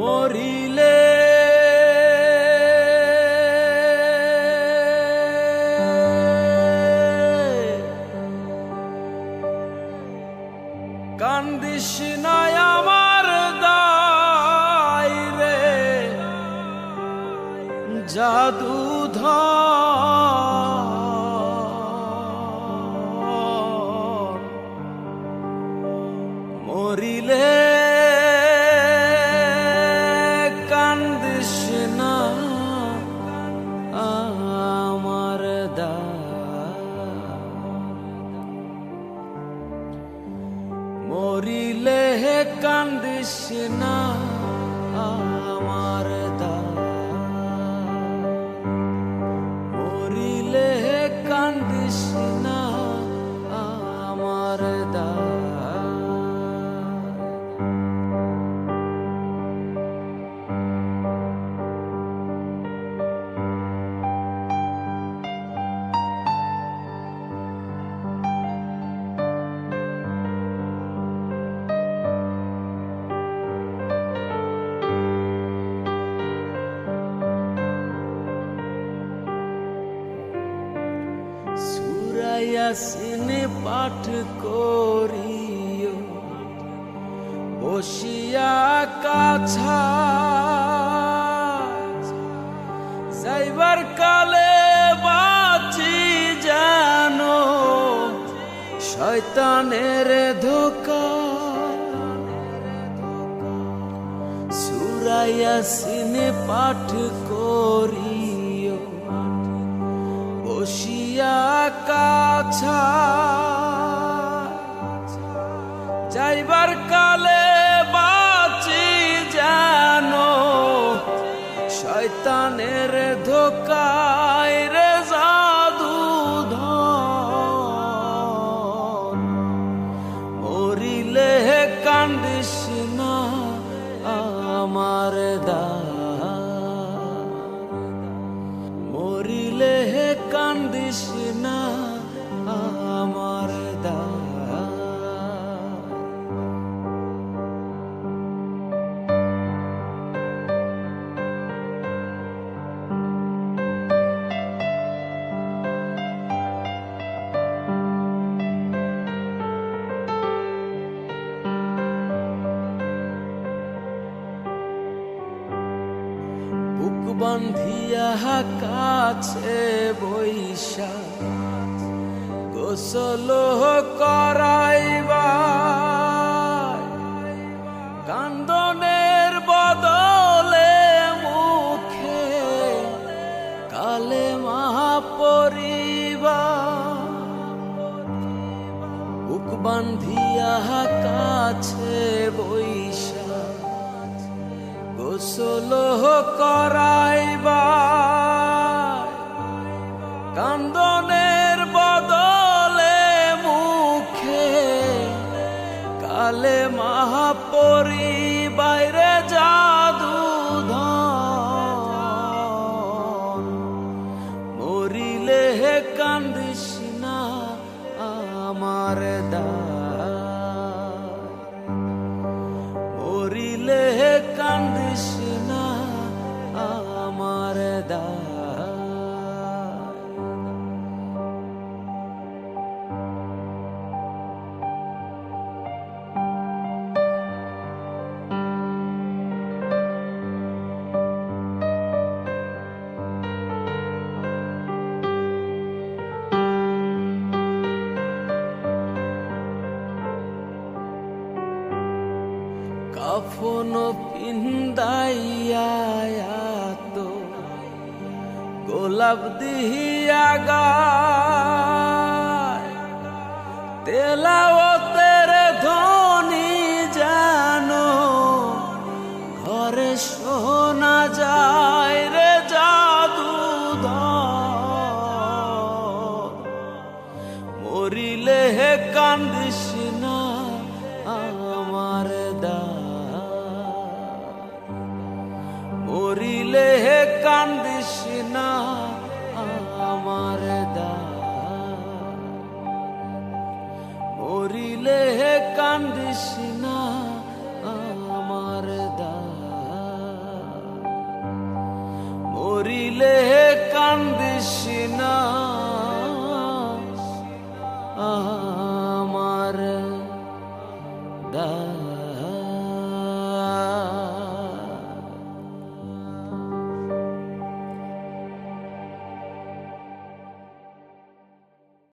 মরিলে। কান্দিস আমার দায় রে। জাদু মরিলে মরিলে কান্দিস না আমার দা মরিলে কান্দিস না সুরায়াসিনে পাঠ করিও বসিয়া কাছা যাইবার কালে বাঁচি জানো শয়তানের ধোকা। সুরায়াসিনে পাঠ করিও। বসিয়া কাছা। যাইবার কালে বাঁচি জানো শয়তানের ধোকায় রে জাদু ধন। মরিলে কান্দিস না আমার দা কান্দিস না বান্ধিয়া কাছে বৈশা গোসল করাইবা কান্দিস কাফন পিন্দাইয়া তো গোলাপ দিহিয়া গায় কান্দিস না আমার দা মরিলে কান্দিস না আমার দা মরিলে কান্দিস না